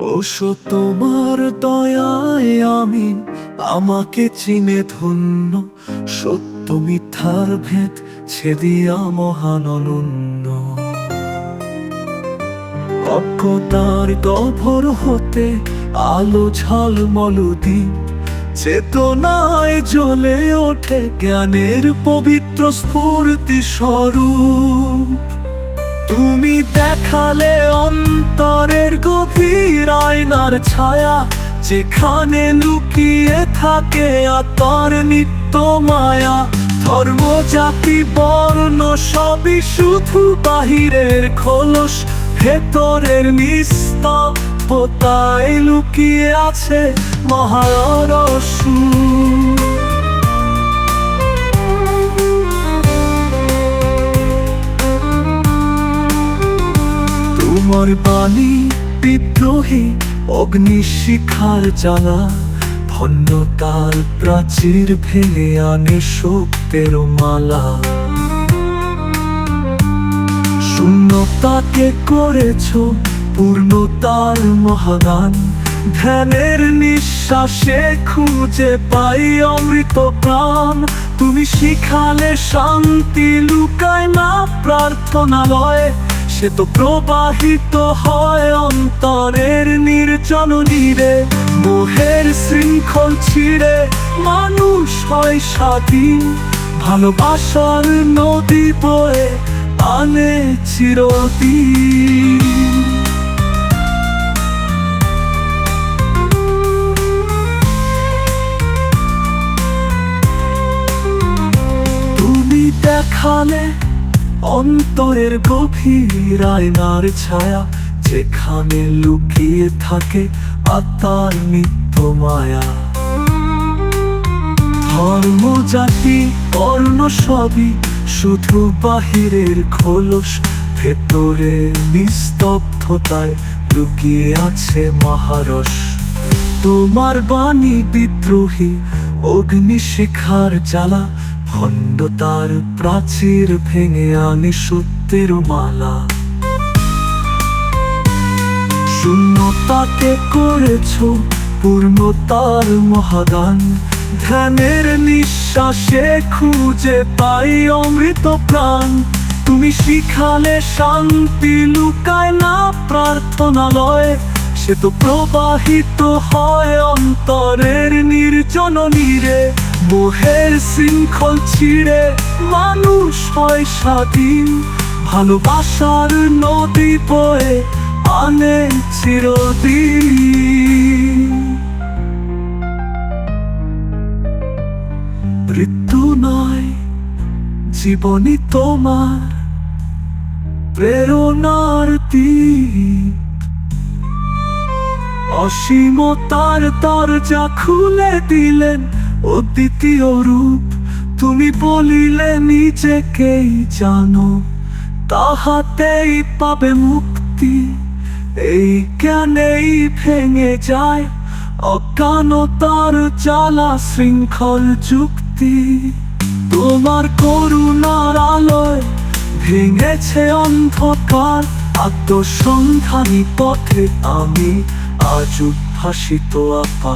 ক্রোশ তোমার দয়ায় আমি, আমাকে চিনে ধন্য, সত্য মিথ্যার ভেদ ছেদিয়া মহান অনন্য। অজ্ঞতার গভর হতে আলো ঝলমল দিন চেতনায় জ্বলে ওঠে জ্ঞানের পবিত্র স্ফূর্তি স্বরূপ তুমি দেখালে অন্তরের গভীর আয়নার ছায়া, যেখানে লুকিয়ে থাকে আতর নিত্য মায়া। ধর্ম, জাতি, বর্ণ সবই শুধু বাহিরের খোলস, ভেতরের নিস্তব্ধতায় লুকিয়ে আছে মহারসু তোমার বাণী বিদ্রোহী, অগ্নিশিখার জ্বালা ভন্যতার প্রাচীর ভেঙে আনে শক্তের মালা। শূন্যতাকে করেছ পূর্ণতার মহাদান, ধ্যানের নিঃশ্বাসে খুঁজে পাই অমৃত প্রাণ। তুমি শিখালে শান্তি, লুকায় না প্রার্থনালয় সে তো প্রবাহিত হয় অন্তরের নির্জন নীরে। মোহের শৃঙ্খল ছিঁড়ে মানুষ হয় স্বাধীন। ভালোবাসার নদী বয়ে আনে চিরদিন। তুমি দেখালে অন্তরের গভীর আয়নার ছায়া যেখানে লুকিয়ে থাকে আত্মার নিত্য মায়া। ধর্ম, জাতি, বর্ণ সবই শুধু বাহিরের খোলস, ভেতরে নিস্তব্ধতায় লুকিয়ে আছে মহারস। তোমার বাণী বিদ্রোহী, অগ্নিশিখার জ্বালা ভণ্ডতার প্রাচীর ভেঙে আনি সত্যের মালা। শূন্যতাকে করেছ পূর্ণতার মহাদান। ধ্যানের নিঃশ্বাসে খুঁজে পাই অমৃত প্রাণ। তুমি শিখালে শান্তি লুকায় না প্রার্থনালয়। সে তো প্রবাহিত হয় অন্তরের নির্জন নীরে মোহের শৃঙ্খল ছিঁড়ে মানুষ হয় স্বাধীন। ভালোবাসার নদী বয়ে আনে চিরদিন। মৃত্যু নয় জীবনী তোমার প্রেরণার দ্বীপ। অসীমতার দরজা খুলে দিলেন ও দ্বিতীয় রূপ তুমি বলিলে নিজেকেই জানো? তাহাতেই পাবে মুক্তি। এই জ্ঞানেই ভেঙে যায় অজ্ঞানতার জ্বালা শৃঙ্খল যুক্তি। তোমার করুণার আলোয় ভেঙেছে অন্ধকার। আত্মসন্ধানী পথে আমি আজ উদ্ভাসিত আপা